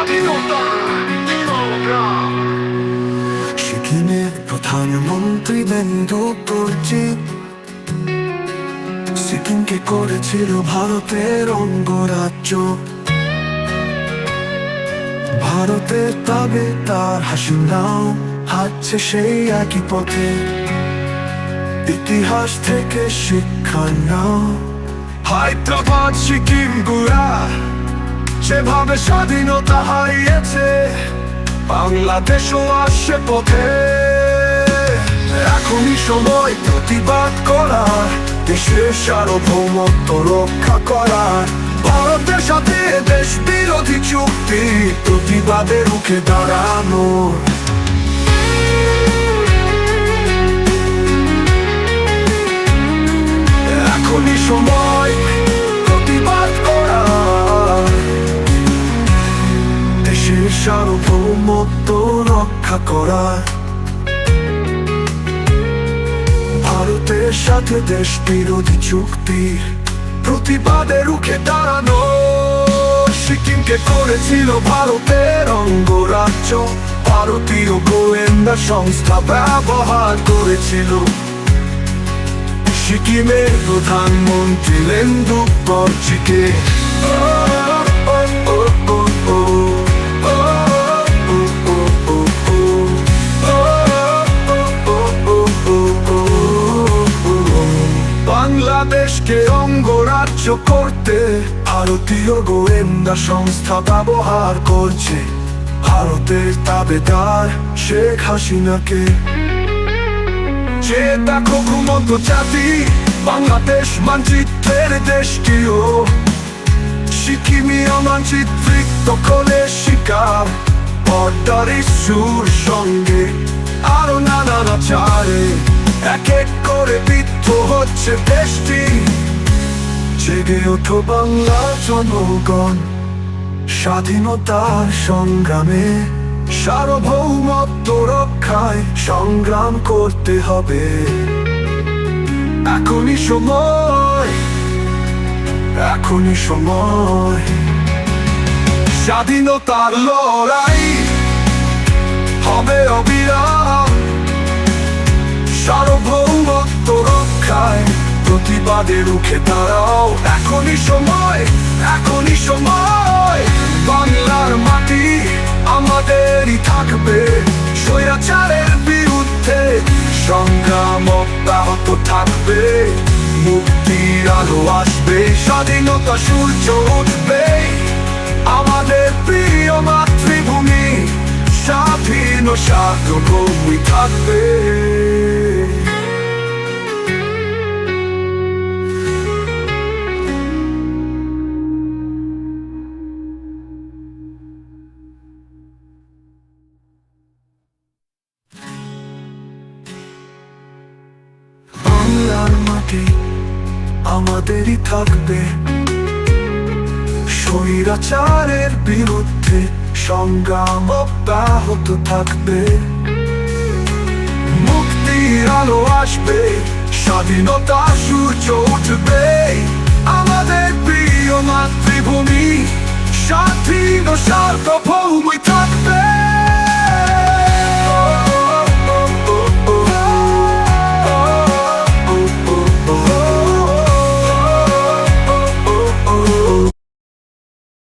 স্বাধীনতা সংগ্রাম সিকিমের প্রধানমন্ত্রী বেন্দু পরিচিত সিকিমকে করেছিল ভারতের অঙ্গরাজ্য ভারতের তবে তার হাসি নাও হাঁটছে সেই একই পথে ইতিহাস থেকে শিক্ষা নাও হায়দ্রাবাদ সিকিম যেভাবে স্বাধীনতা হারিয়েছে, বাংলাদেশও আসছে পথে। এখনই সময় প্রতিবাদ করার, দেশের সার্বভৌমত্ব রক্ষা করার। ভারতের সাথে দেশ বিরোধী চুক্তি, প্রতিবাদে রুখে দাঁড়ানো রক্ষা ভারতের সাথে দেশ বিরোধী চুক্তির প্রতিবাদে রুখে দাঁড়ানো। সিকিমকে করেছিল ভারতের অঙ্গরাজ্য। ভারতীয় গোয়েন্দা সংস্থা ব্যবহার করেছিল। সিকিমের প্রধানমন্ত্রী লেন্দু পর্চিকে অঙ্গরাজ্য করতে, ভারতীয় গোয়েন্দা সংস্থা ব্যবহার করছে। ভারতের তাবেদার শেখ হাসিনাকে। যে দেখো ঘুমন্ত জাতি, বাংলাদেশ মানচিত্রের দেশটিও সিকিমি অমানচিত্রিত করে শিকার পর্দার ইস্যুর সঙ্গে আরও নানা চারে এক এক করে বিদ্ধ হচ্ছে দেশটি। জেগে ওঠো বাংলা জনগণ। স্বাধীনতার সংগ্রামে সার্বভৌমত্ব রক্ষায় সংগ্রাম করতে হবে। এখনই সময় এখনই সময়। স্বাধীনতার লড়াই হবে অবিরাম। প্রতিবাদে রুখে দাঁড়াও। এখনই সময় এখনই সময়। বাংলার মাটি আমাদেরই থাকবে। স্বৈরাচারের বিরুদ্ধে সংগ্রাম অব্যাহত থাকবে। মুক্তির আলো আসবে, স্বাধীনতা সূর্য উঠবে। আমাদের প্রিয় মাতৃভূমি স্বাধীন ও সার্বভৌমই থাকবে। বাংলার মাটি আমাদেরই থাকবে। স্বৈরাচারের বিরুদ্ধে সংগ্রাম অব্যাহত থাকবে। মুক্তির আলো আসবে, স্বাধীনতা সূর্য উঠবে। আমাদের প্রিয় মাতৃভূমি স্বাধীন সার্বভৌমই থাকবে।